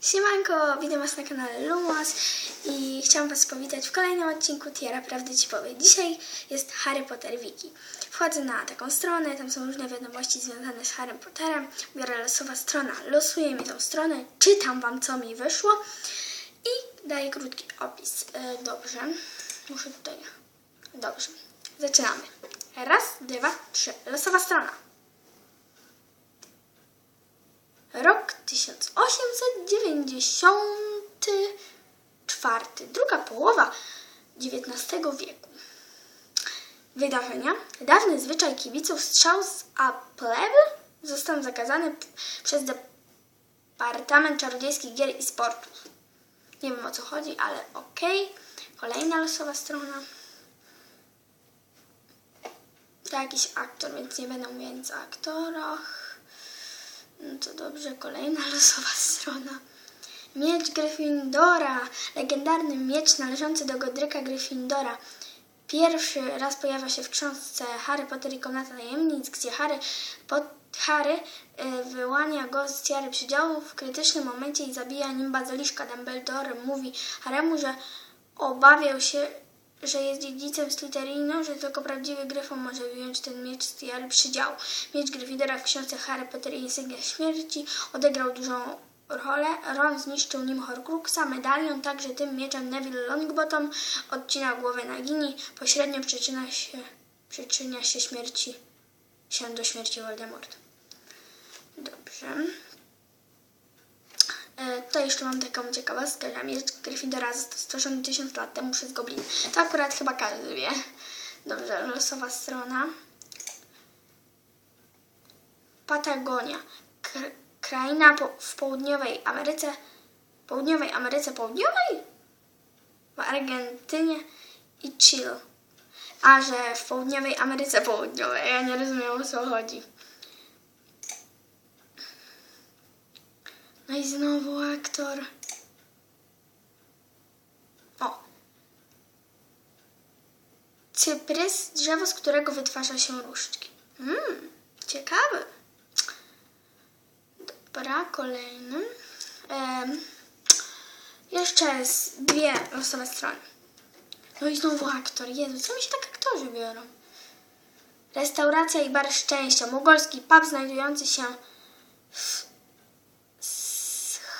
Siemanko, witam Was na kanale Lumos i chciałam Was powitać w kolejnym odcinku Tiara Prawdy Ci Powie. Dzisiaj jest Harry Potter Wiki. Wchodzę na taką stronę, tam są różne wiadomości związane z Harrym Potterem. Biorę losowa strona, losuję mi tą stronę, czytam Wam co mi wyszło i daję krótki opis. E, Dobrze, muszę tutaj... Dobrze, zaczynamy. Raz, dwa, trzy. Losowa strona. Rok 1894, druga połowa XIX wieku. Wydarzenia. Dawny zwyczaj kibiców strzał z Aplewy został zakazany przez Departament Czarodziejskich Gier i Sportów. Nie wiem o co chodzi, ale okej. Kolejna losowa strona. To jakiś aktor, więc nie będę mówiąc o aktorach. No to dobrze, kolejna losowa strona. Miecz Gryffindora. Legendarny miecz należący do Godryka Gryffindora. Pierwszy raz pojawia się w książce Harry Potter i Komnata Tajemnic, gdzie Harry, Pot, Harry y, wyłania go z tiary przydziału w krytycznym momencie i zabija nim bazyliszka. Dumbledore mówi Haremu, że obawiał się, że jest dziedzicem Slytherinu, że tylko prawdziwy Gryfon może wyjąć ten miecz z tiary przydziału. Miecz Gryffindora w książce Harry Potter i Insygnia Śmierci odegrał dużą rolę. Ron zniszczył nim Horcruxa, medalion, także tym mieczem Neville Longbottom odcina głowę Nagini, pośrednio przyczynia się, przyczynia się śmierci się do śmierci Voldemort. Dobrze. E, To jeszcze mam taką ciekawostkę, że miecz Gryffindora został stworzony 1000 lat temu przez gobliny. To akurat chyba każdy wie. Dobrze, losowa strona. Patagonia. Kraina po- w południowej Ameryce. Południowej Ameryce Południowej? W Argentynie i Chile. A że w południowej Ameryce Południowej. Ja nie rozumiem o co chodzi. No i znowu aktor. O. Cyprys, drzewo, z którego wytwarza się różdżki. Mmm, ciekawe. Dobra, kolejny. Em, jeszcze z dwie losowe strony. No i znowu aktor. Jezu, co mi się tak aktorzy biorą? Restauracja i bar szczęścia. Mogolski pub znajdujący się w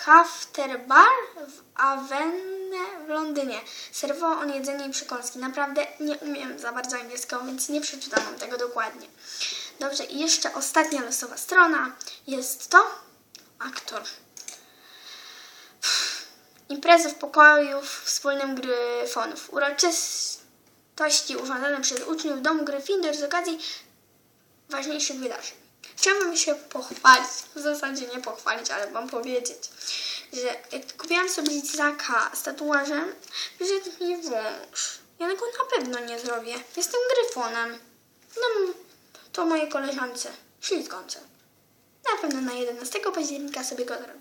Hafter Bar w Avenne w Londynie. Serwował on jedzenie i przekąski. Naprawdę nie umiem za bardzo angielskiego, więc nie przeczytam wam tego dokładnie. Dobrze, i jeszcze ostatnia losowa strona. Jest to aktor. Imprezy w pokoju wspólnym Gryfonów. Uroczystości urządzone przez uczniów domu Gryffindor z okazji ważniejszych wydarzeń. Chciałabym się pochwalić, w zasadzie nie pochwalić, ale wam powiedzieć, że jak kupiłam sobie lizaka z tatuażem, wyszedł mi wąż. Ja tego na pewno nie zrobię. Jestem gryfonem. No, to mojej koleżance, ślizgące. Na pewno na 11 października sobie go zrobię.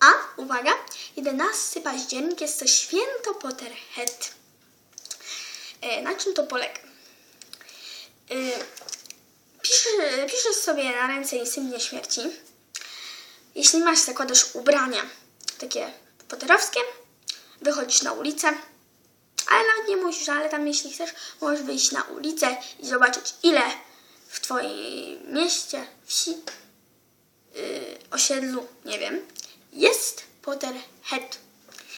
A, uwaga, 11 październik jest to święto Potterhead. E, na czym to polega? E, pisze, piszesz sobie na ręce insygnię śmierci. Jeśli masz, zakładasz ubrania takie poterowskie, wychodzisz na ulicę, ale nawet nie musisz, ale tam jeśli chcesz, możesz wyjść na ulicę i zobaczyć ile w twoim mieście, wsi, osiedlu, nie wiem, jest Potterhead.